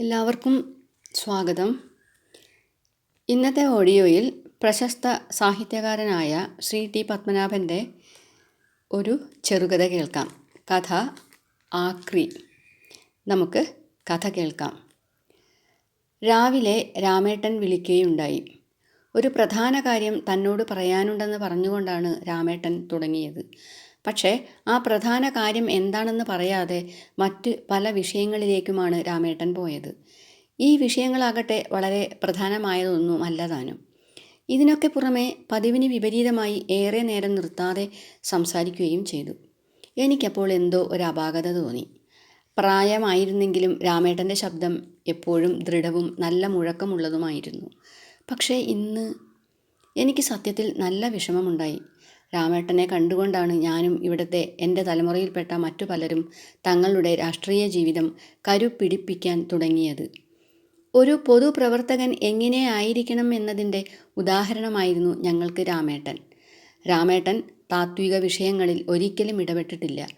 എല്ലാവർക്കും സ്വാഗതം. ഇന്നത്തെ ഓഡിയോയിൽ പ്രശസ്ത സാഹിത്യകാരനായ ശ്രീ ടി പത്മനാഭന്റെ ഒരു ചെറുകഥ കേൾക്കാം. കഥ ആക്രി. നമുക്ക് കഥ കേൾക്കാം. രാവിലെ രാമേട്ടൻ വിളിക്കുകയുണ്ടായി. ഒരു പ്രധാന കാര്യം തന്നോട് പറയാനുണ്ടെന്ന് പറഞ്ഞുകൊണ്ടാണ് രാമേട്ടൻ തുടങ്ങിയത്. പക്ഷേ ആ പ്രധാന കാര്യം എന്താണെന്ന് പറയാതെ മറ്റ് പല വിഷയങ്ങളിലേക്കുമാണ് രാമേട്ടൻ പോയത്. ഈ വിഷയങ്ങളാകട്ടെ വളരെ പ്രധാനമായതൊന്നും അല്ല താനും. ഇതിനൊക്കെ പുറമെ പതിവിന് വിപരീതമായി ഏറെ നേരം നിർത്താതെ സംസാരിക്കുകയും ചെയ്തു. എനിക്കപ്പോൾ എന്തോ ഒരു അപാകത തോന്നി. പ്രായമായിരുന്നെങ്കിലും രാമേട്ടന്റെ ശബ്ദം എപ്പോഴും ദൃഢവും നല്ല മുഴക്കമുള്ളതുമായിരുന്നു. പക്ഷേ ഇന്ന് എനിക്ക് സത്യത്തിൽ നല്ല വിഷമമുണ്ടായി. രാമേട്ടനെ കണ്ടുകൊണ്ടാണ് ഞാനും ഇവിടുത്തെ എന്റെ തലമുറയിൽപ്പെട്ട മറ്റു പലരും തങ്ങളുടെ രാഷ്ട്രീയ ജീവിതം കരുപിടിപ്പിക്കാൻ തുടങ്ങിയത്. ഒരു പൊതുപ്രവർത്തകൻ എങ്ങനെ ആയിരിക്കണം എന്നതിന്റെ ഉദാഹരണമായിരുന്നു ഞങ്ങൾക്ക് രാമേട്ടൻ. രാമേട്ടൻ താത്വിക വിഷയങ്ങളിൽ ഒരിക്കലും ഇടപെട്ടിട്ടില്ല.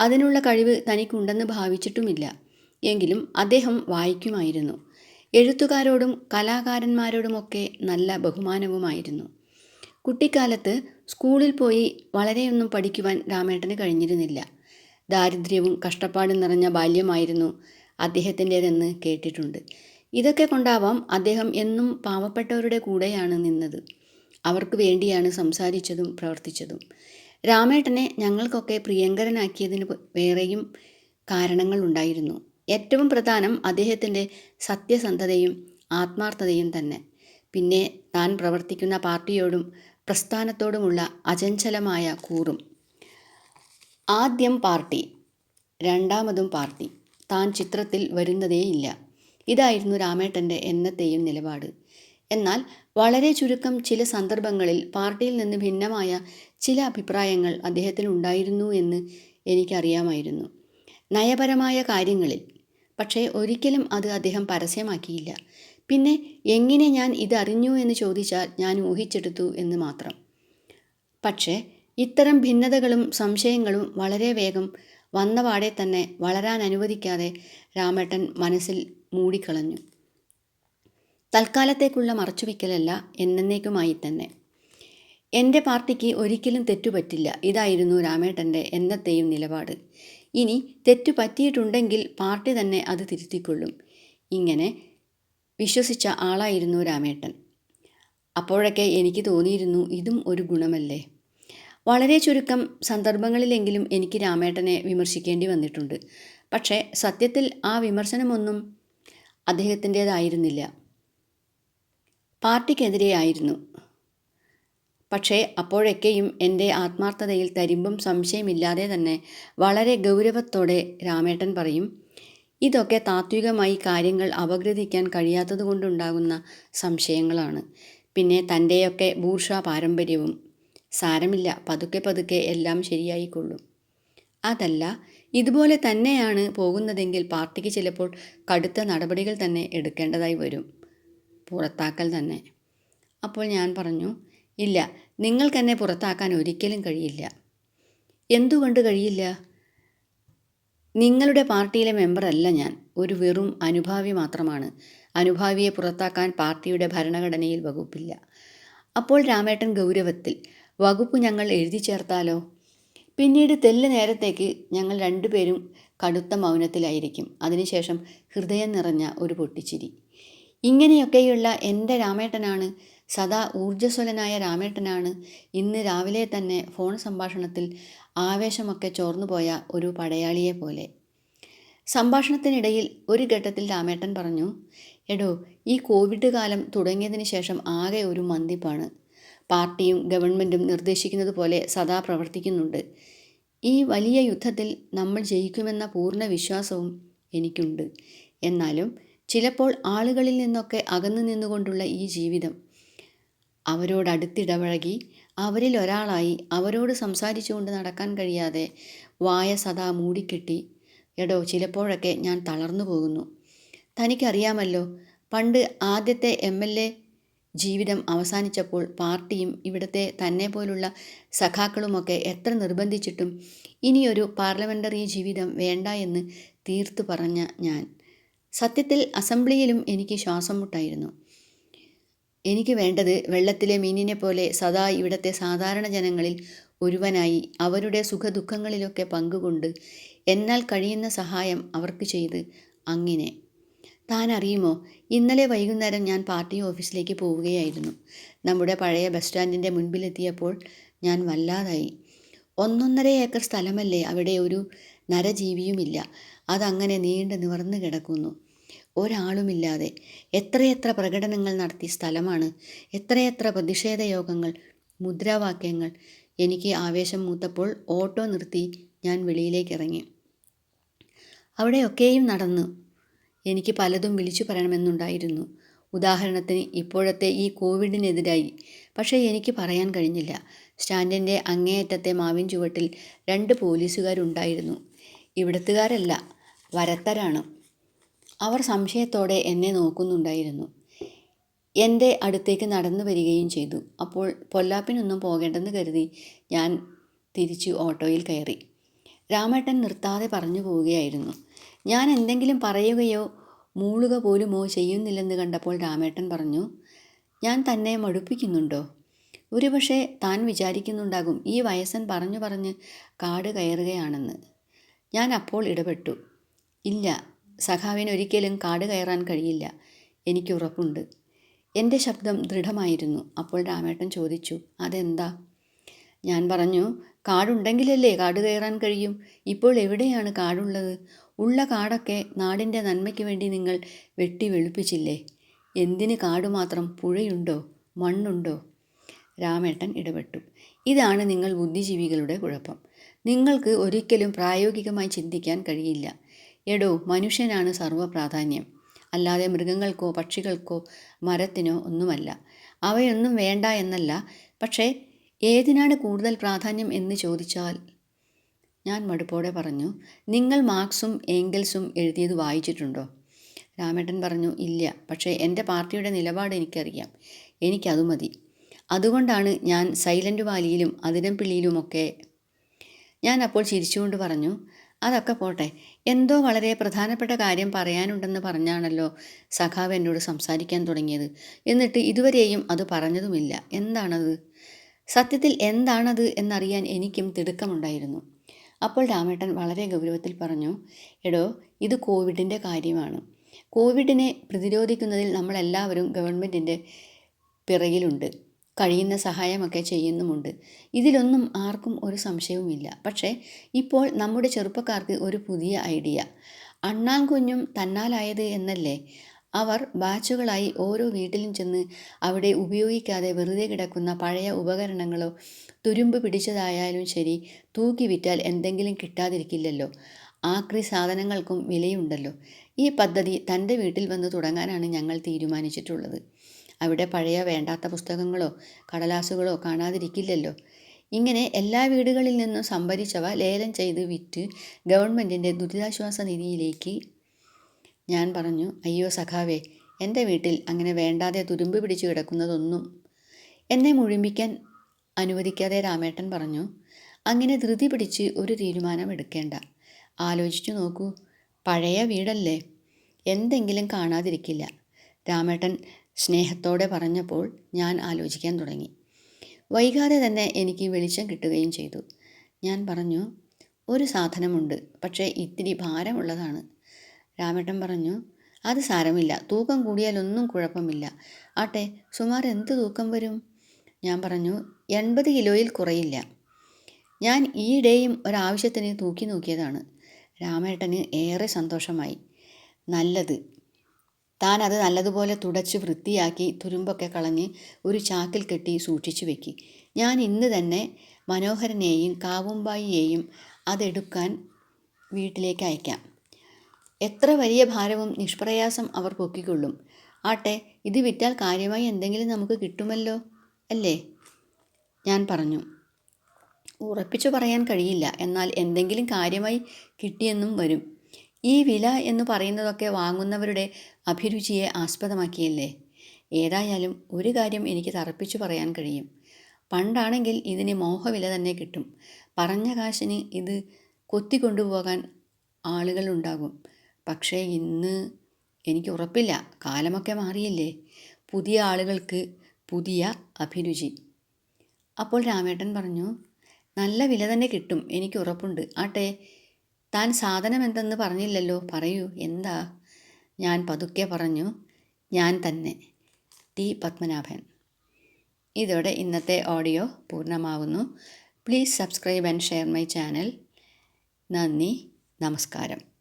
അതിനുള്ള കഴിവ് തനിക്കുണ്ടെന്ന് ഭാവിച്ചിട്ടുമില്ല. എങ്കിലും അദ്ദേഹം വായിക്കുമായിരുന്നു. എഴുത്തുകാരോടും കലാകാരന്മാരോടുമൊക്കെ നല്ല ബഹുമാനവുമായിരുന്നു. കുട്ടിക്കാലത്ത് സ്കൂളിൽ പോയി വളരെയൊന്നും പഠിക്കുവാൻ രാമേട്ടന് കഴിഞ്ഞിരുന്നില്ല. ദാരിദ്ര്യവും കഷ്ടപ്പാടും നിറഞ്ഞ ബാല്യമായിരുന്നു അദ്ദേഹത്തിന്റേതെന്ന് കേട്ടിട്ടുണ്ട്. ഇതൊക്കെ കൊണ്ടാവാം അദ്ദേഹം എന്നും പാവപ്പെട്ടവരുടെ കൂടെയാണ് നിന്നത്. അവർക്ക് വേണ്ടിയാണ് സംസാരിച്ചതും പ്രവർത്തിച്ചതും. രാമേട്ടനെ ഞങ്ങൾക്കൊക്കെ പ്രിയങ്കരനാക്കിയതിന് വേറെയും കാരണങ്ങൾ ഉണ്ടായിരുന്നു. ഏറ്റവും പ്രധാനം അദ്ദേഹത്തിന്റെ സത്യസന്ധതയും ആത്മാർത്ഥതയും തന്നെ. പിന്നെ താൻ പ്രവർത്തിക്കുന്ന പാർട്ടിയോടും പ്രസ്ഥാനത്തോടുമുള്ള അചഞ്ചലമായ കൂറും. ആദ്യം പാർട്ടി രണ്ടാമതും പാർട്ടി. താൻ ചിത്രത്തിൽ വരുന്നതേയില്ല. ഇതായിരുന്നു രാമേട്ടന്റെ എന്നത്തെയും നിലപാട്. എന്നാൽ വളരെ ചുരുക്കം ചില സന്ദർഭങ്ങളിൽ പാർട്ടിയിൽ നിന്ന് ഭിന്നമായ ചില അഭിപ്രായങ്ങൾ അദ്ദേഹത്തിന് ഉണ്ടായിരുന്നു എന്ന് എനിക്കറിയാമായിരുന്നു. നയപരമായ കാര്യങ്ങളിൽ. പക്ഷേ ഒരിക്കലും അത് അദ്ദേഹം പരസ്യമാക്കിയില്ല. പിന്നെ എങ്ങനെ ഞാൻ ഇതറിഞ്ഞു എന്ന് ചോദിച്ചാൽ ഞാൻ ഊഹിച്ചെടുത്തു എന്ന് മാത്രം. പക്ഷേ ഇത്തരം ഭിന്നതകളും സംശയങ്ങളും വളരെ വേഗം വന്നപാടെ തന്നെ വളരാൻ അനുവദിക്കാതെ രാമേട്ടൻ മനസ്സിൽ മൂടിക്കളഞ്ഞു. തൽക്കാലത്തേക്കുള്ള മറച്ചുവെക്കലല്ല എന്നേക്കുമായി തന്നെ. എന്റെ പാർട്ടിക്ക് ഒരിക്കലും തെറ്റുപറ്റില്ല. ഇതായിരുന്നു രാമേട്ടന്റെ എന്നത്തെയും നിലപാട്. ഇനി തെറ്റു പറ്റിയിട്ടുണ്ടെങ്കിൽ പാർട്ടി തന്നെ അത് തിരുത്തിക്കൊള്ളും. ഇങ്ങനെ വിശ്വസിച്ച ആളായിരുന്നു രാമേട്ടൻ. അപ്പോഴൊക്കെ എനിക്ക് തോന്നിയിരുന്നു ഇതും ഒരു ഗുണമല്ലേ. വളരെ ചുരുക്കം സന്ദർഭങ്ങളിലെങ്കിലും എനിക്ക് രാമേട്ടനെ വിമർശിക്കേണ്ടി വന്നിട്ടുണ്ട്. പക്ഷേ സത്യത്തിൽ ആ വിമർശനമൊന്നും അദ്ദേഹത്തിന്റേതായിരുന്നില്ല. പാർട്ടിക്കെതിരെയായിരുന്നു പക്ഷേ അപ്പോഴൊക്കെയും എന്റെ ആത്മാർത്ഥതയിൽ തരിമ്പും സംശയമില്ലാതെ തന്നെ വളരെ ഗൗരവത്തോടെ രാമേട്ടൻ പറയും ഇതൊക്കെ താത്വികമായി കാര്യങ്ങൾ അപഗ്രഥിക്കാൻ കഴിയാത്തതുകൊണ്ടുണ്ടാകുന്ന സംശയങ്ങളാണ്. പിന്നെ തന്റെയൊക്കെ ബൂർഷ പാരമ്പര്യവും സാരമില്ല പതുക്കെ പതുക്കെ എല്ലാം ശരിയായിക്കൊള്ളും. അതല്ല ഇതുപോലെ തന്നെയാണ് പോകുന്നതെങ്കിൽ പാർട്ടിക്ക് ചിലപ്പോൾ കടുത്ത നടപടികൾ തന്നെ എടുക്കേണ്ടതായി വരും. പുറത്താക്കൽ തന്നെ. അപ്പോൾ ഞാൻ പറഞ്ഞു ഇല്ല നിങ്ങൾക്കെന്നെ പുറത്താക്കാൻ ഒരിക്കലും കഴിയില്ല. എന്തുകൊണ്ട് കഴിയില്ല? നിങ്ങളുടെ പാർട്ടിയിലെ മെമ്പറല്ല ഞാൻ. ഒരു വെറും അനുഭാവി മാത്രമാണ്. അനുഭാവിയെ പുറത്താക്കാൻ പാർട്ടിയുടെ ഭരണഘടനയിൽ വകുപ്പില്ല. അപ്പോൾ രാമേട്ടൻ ഗൗരവത്തിൽ വകുപ്പ് ഞങ്ങൾ എഴുതി ചേർത്താലോ? പിന്നീട് തെല്ല് നേരത്തേക്ക് ഞങ്ങൾ രണ്ടുപേരും കടുത്ത മൗനത്തിലായിരിക്കും. അതിനുശേഷം ഹൃദയം നിറഞ്ഞ ഒരു പൊട്ടിച്ചിരി. ഇങ്ങനെയൊക്കെയുള്ള എന്റെ രാമേട്ടനാണ്. സദാ ഊർജസ്വലനായ രാമേട്ടനാണ്. ഇന്ന് രാവിലെ തന്നെ ഫോൺ സംഭാഷണത്തിൽ ആവേശമൊക്കെ ചോർന്നുപോയ ഒരു പടയാളിയെ പോലെ. സംഭാഷണത്തിനിടയിൽ ഒരു ഘട്ടത്തിൽ രാമേട്ടൻ പറഞ്ഞു എടോ ഈ കോവിഡ് കാലം തുടങ്ങിയതിന് ശേഷം ആകെ ഒരു മന്തിപ്പാണ് പാർട്ടിയും ഗവൺമെന്റും നിർദ്ദേശിക്കുന്നത് പോലെ സദാ പ്രവർത്തിക്കുന്നുണ്ട്. ഈ വലിയ യുദ്ധത്തിൽ നമ്മൾ ജയിക്കുമെന്ന പൂർണ വിശ്വാസവും എനിക്കുണ്ട്. എന്നാലും ചിലപ്പോൾ ആളുകളിൽ നിന്നൊക്കെ അകന്നു നിന്നുകൊണ്ടുള്ള ഈ ജീവിതം അവരോടടുത്തിടപഴകി അവരിൽ ഒരാളായി അവരോട് സംസാരിച്ചുകൊണ്ട് നടക്കാൻ കഴിയാതെ വായ സദാ മൂടിക്കെട്ടി എടോ ചിലപ്പോഴൊക്കെ ഞാൻ തളർന്നു പോകുന്നു. തനിക്കറിയാമല്ലോ പണ്ട് ആദ്യത്തെ എം എൽ എ ജീവിതം അവസാനിച്ചപ്പോൾ പാർട്ടിയും ഇവിടുത്തെ തന്നെ പോലുള്ള സഖാക്കളുമൊക്കെ എത്ര നിർബന്ധിച്ചിട്ടും ഇനിയൊരു പാർലമെന്ററി ജീവിതം വേണ്ട എന്ന് തീർത്തു പറഞ്ഞ ഞാൻ. സത്യത്തിൽ അസംബ്ലിയിലും എനിക്ക് ശ്വാസം മുട്ടായിരുന്നു. എനിക്ക് വേണ്ടത് വെള്ളത്തിലെ മീനിനെ പോലെ സദാ ഇവിടത്തെ സാധാരണ ജനങ്ങളിൽ ഒരുവനായി അവരുടെ സുഖദുഃഖങ്ങളിലൊക്കെ പങ്കുകൊണ്ട് എന്നാൽ കഴിയുന്ന സഹായം അവർക്ക് ചെയ്ത് അങ്ങനെ. താൻ അറിയുമോ ഇന്നലെ വൈകുന്നേരം ഞാൻ പാർട്ടി ഓഫീസിലേക്ക് പോവുകയായിരുന്നു. നമ്മുടെ പഴയ ബസ് സ്റ്റാൻഡിന്റെ മുൻപിലെത്തിയപ്പോൾ ഞാൻ വല്ലാതായി. ഒന്നൊന്നര ഏക്കർ സ്ഥലമല്ലേ അവിടെ ഒരു നരജീവിയുമില്ല. അതങ്ങനെ നീണ്ടു നിവർന്നു കിടക്കുന്നു. ഒരാളുമില്ലാതെ എത്രയെത്ര പ്രകടനങ്ങൾ നടത്തിയ സ്ഥലമാണ് എത്രയെത്ര പ്രതിഷേധ യോഗങ്ങൾ മുദ്രാവാക്യങ്ങൾ എനിക്ക് ആവേശം മൂത്തപ്പോൾ ഓട്ടോ നിർത്തി ഞാൻ വെളിയിലേക്ക് ഇറങ്ങി അവിടെയൊക്കെയും നടന്നു. എനിക്ക് പലതും വിളിച്ചു പറയണമെന്നുണ്ടായിരുന്നു. ഉദാഹരണത്തിന് ഇപ്പോഴത്തെ ഈ കോവിഡിനെതിരായി. പക്ഷേ എനിക്ക് പറയാൻ കഴിഞ്ഞില്ല. സ്റ്റാൻഡിന്റെ അങ്ങേയറ്റത്തെ മാവിൻ ചുവട്ടിൽ രണ്ട് പോലീസുകാരുണ്ടായിരുന്നു. ഇവിടത്തുകാരല്ല വരത്തരാണ്. അവർ സംശയത്തോടെ എന്നെ നോക്കുന്നുണ്ടായിരുന്നു. എന്റെ അടുത്തേക്ക് നടന്നു വരികയും ചെയ്തു. അപ്പോൾ പൊല്ലാപ്പിനൊന്നും പോകേണ്ടെന്ന് കരുതി ഞാൻ തിരിച്ചു ഓട്ടോയിൽ കയറി. രാമേട്ടൻ നിർത്താതെ പറഞ്ഞു പോവുകയായിരുന്നു. ഞാൻ എന്തെങ്കിലും പറയുകയോ മൂളുക പോലുമോ ചെയ്യുന്നില്ലെന്ന് കണ്ടപ്പോൾ രാമേട്ടൻ പറഞ്ഞു ഞാൻ തന്നെ മടുപ്പിക്കുന്നുണ്ടോ? ഒരുപക്ഷെ താൻ വിചാരിക്കുന്നുണ്ടാകും ഈ വയസ്സൻ പറഞ്ഞു പറഞ്ഞ് കാട് കയറുകയാണെന്ന്. ഞാൻ അപ്പോൾ ഇടപെട്ടു. ഇല്ല സഖാവിന് ഒരിക്കലും കാട് കയറാൻ കഴിയില്ല. എനിക്ക് ഉറപ്പുണ്ട്. എന്റെ ശബ്ദം ദൃഢമായിരുന്നു. അപ്പോൾ രാമേട്ടൻ ചോദിച്ചു അതെന്താ? ഞാൻ പറഞ്ഞു കാടുണ്ടെങ്കിലല്ലേ കാട് കയറാൻ കഴിയും. ഇപ്പോൾ എവിടെയാണ് കാടുള്ളത്? ഉള്ള കാടൊക്കെ നാടിന്റെ നന്മയ്ക്ക് വേണ്ടി നിങ്ങൾ വെട്ടി വെളുപ്പിച്ചില്ലേ? എന്തിന് കാട് മാത്രം പുഴയുണ്ടോ? മണ്ണുണ്ടോ? രാമേട്ടൻ ഇടപെട്ടു. ഇതാണ് നിങ്ങൾ ബുദ്ധിജീവികളുടെ കുഴപ്പം. നിങ്ങൾക്ക് ഒരിക്കലും പ്രായോഗികമായി ചിന്തിക്കാൻ കഴിയില്ല. എടോ മനുഷ്യനാണ് സർവപ്രാധാന്യം അല്ലാതെ മൃഗങ്ങൾക്കോ പക്ഷികൾക്കോ മരത്തിനോ ഒന്നുമല്ല. അവയൊന്നും വേണ്ട എന്നല്ല. പക്ഷേ ഏതിനാണ് കൂടുതൽ പ്രാധാന്യം എന്ന് ചോദിച്ചാൽ ഞാൻ മടുപ്പോടെ പറഞ്ഞു നിങ്ങൾ മാർക്സും ഏംഗൽസും എഴുതിയത് വായിച്ചിട്ടുണ്ടോ? രാമേട്ടൻ പറഞ്ഞു ഇല്ല. പക്ഷേ എന്റെ പാർട്ടിയുടെ നിലപാട് എനിക്കറിയാം. എനിക്കതു മതി. അതുകൊണ്ടാണ് ഞാൻ സൈലന്റ് വാലിയിലും അതിരംപിള്ളിയിലുമൊക്കെ ഞാൻ അപ്പോൾ ചിരിച്ചുകൊണ്ട് പറഞ്ഞു അതൊക്കെ പോട്ടെ. എന്തോ വളരെ പ്രധാനപ്പെട്ട കാര്യം പറയാനുണ്ടെന്ന് പറഞ്ഞാണല്ലോ സഖാവ് എന്നോട് സംസാരിക്കാൻ തുടങ്ങിയത്. എന്നിട്ട് ഇതുവരെയും അത് പറഞ്ഞതുമില്ല. എന്താണത്? സത്യത്തിൽ എന്താണത് എന്നറിയാൻ എനിക്കും തിടുക്കമുണ്ടായിരുന്നു. അപ്പോൾ രാമേട്ടൻ വളരെ ഗൗരവത്തിൽ പറഞ്ഞു എടോ ഇത് കോവിഡിന്റെ കാര്യമാണ്. കോവിഡിനെ പ്രതിരോധിക്കുന്നതിൽ നമ്മളെല്ലാവരും ഗവൺമെന്റിന്റെ പിറകിലുണ്ട്. കഴിയുന്ന സഹായമൊക്കെ ചെയ്യുന്നുമുണ്ട്. ഇതിലൊന്നും ആർക്കും ഒരു സംശയവുമില്ല. പക്ഷേ ഇപ്പോൾ നമ്മുടെ ചെറുപ്പക്കാർക്ക് ഒരു പുതിയ ഐഡിയ. അണ്ണാൻ കുഞ്ഞും തന്നാലായത് എന്നല്ലേ? അവർ ബാച്ചുകളായി ഓരോ വീട്ടിലും ചെന്ന് അവിടെ ഉപയോഗിക്കാതെ വെറുതെ കിടക്കുന്ന പഴയ ഉപകരണങ്ങളോ തുരുമ്പ് പിടിച്ചതായാലും ശരി തൂക്കി വിറ്റാൽ എന്തെങ്കിലും കിട്ടാതിരിക്കില്ലല്ലോ. ആക്രി സാധനങ്ങൾക്കും വിലയുണ്ടല്ലോ. ഈ പദ്ധതി തന്റെ വീട്ടിൽ വന്ന് തുടങ്ങാനാണ് ഞങ്ങൾ തീരുമാനിച്ചിട്ടുള്ളത്. അവിടെ പഴയ വേണ്ടാത്ത പുസ്തകങ്ങളോ കടലാസുകളോ കാണാതിരിക്കില്ലല്ലോ. ഇങ്ങനെ എല്ലാ വീടുകളിൽ നിന്നും സംഭരിച്ചവ ലേലം ചെയ്ത് വിറ്റ് ഗവൺമെന്റിന്റെ ദുരിതാശ്വാസ നിധിയിലേക്ക് ഞാൻ പറഞ്ഞു അയ്യോ സഖാവേ എന്റെ വീട്ടിൽ അങ്ങനെ വേണ്ടാതെ തുരുമ്പ് പിടിച്ചു കിടക്കുന്നതൊന്നും എന്നെ മുഴുമിക്കാൻ അനുവദിക്കാതെ രാമേട്ടൻ പറഞ്ഞു അങ്ങനെ ധൃതി പിടിച്ച് ഒരു തീരുമാനം എടുക്കേണ്ട. ആലോചിച്ചു നോക്കൂ. പഴയ വീടല്ലേ. എന്തെങ്കിലും കാണാതിരിക്കില്ല. രാമേട്ടൻ സ്നേഹത്തോടെ പറഞ്ഞപ്പോൾ ഞാൻ ആലോചിക്കാൻ തുടങ്ങി. വൈകാതെ തന്നെ എനിക്ക് വെളിച്ചം കിട്ടുകയും ചെയ്തു. ഞാൻ പറഞ്ഞു ഒരു സാധനമുണ്ട് പക്ഷേ ഇത്തിരി ഭാരമുള്ളതാണ്. രാമേട്ടൻ പറഞ്ഞു അത് സാരമില്ല തൂക്കം കൂടിയാലൊന്നും കുഴപ്പമില്ല. ആട്ടെ സുമാർ എന്ത് തൂക്കം വരും? ഞാൻ പറഞ്ഞു എൺപത് കിലോയിൽ കുറയില്ല. ഞാൻ ഈയിടെയും ഒരാവശ്യത്തിന് തൂക്കി നോക്കിയതാണ്. രാമേട്ടന് ഏറെ സന്തോഷമായി. നല്ലത് താൻ അത് നല്ലതുപോലെ തുടച്ച് വൃത്തിയാക്കി തുരുമ്പൊക്കെ കളഞ്ഞ് ഒരു ചാക്കിൽ കെട്ടി സൂക്ഷിച്ചു വെക്കി. ഞാൻ ഇന്ന് തന്നെ മനോഹരനെയും കാവുമ്പായിയെയും അതെടുക്കാൻ വീട്ടിലേക്ക് അയക്കാം. എത്ര വലിയ ഭാരവും നിഷ്പ്രയാസം അവർ പൊക്കിക്കൊള്ളും. ആട്ടെ ഇത് വിറ്റാൽ കാര്യമായി എന്തെങ്കിലും നമുക്ക് കിട്ടുമല്ലോ അല്ലേ? ഞാൻ പറഞ്ഞു. ഉറപ്പിച്ചു പറയാൻ കഴിയില്ല. എന്നാൽ എന്തെങ്കിലും കാര്യമായി കിട്ടിയെന്നും വരും. ഈ വില എന്ന് പറയുന്നതൊക്കെ വാങ്ങുന്നവരുടെ അഭിരുചിയെ ആസ്പദമാക്കിയല്ലേ? ഏതായാലും ഒരു കാര്യം എനിക്ക് തറപ്പിച്ചു പറയാൻ കഴിയും. പണ്ടാണെങ്കിൽ ഇതിന് മോഹവില തന്നെ കിട്ടും. പറഞ്ഞ കാശിന് ഇത് കൊത്തിക്കൊണ്ടുപോകാൻ ആളുകളുണ്ടാകും പക്ഷേ ഇന്ന് എനിക്ക് ഉറപ്പില്ല. കാലമൊക്കെ മാറിയില്ലേ? പുതിയ ആളുകൾക്ക് പുതിയ അഭിരുചി. അപ്പോൾ രാമേട്ടൻ പറഞ്ഞു നല്ല വില തന്നെ കിട്ടും. എനിക്ക് ഉറപ്പുണ്ട്. ആട്ടെ താൻ സാധനം എന്തെന്ന് പറഞ്ഞില്ലല്ലോ. പറയൂ. എന്താ? ഞാൻ പതുക്കെ പറഞ്ഞു. ഞാൻ തന്നെ. ടി. പത്മനാഭൻ. ഇതോടെ ഇന്നത്തെ audio പൂർണമാകുന്നു please subscribe and share my channel. നന്ദി. നമസ്കാരം.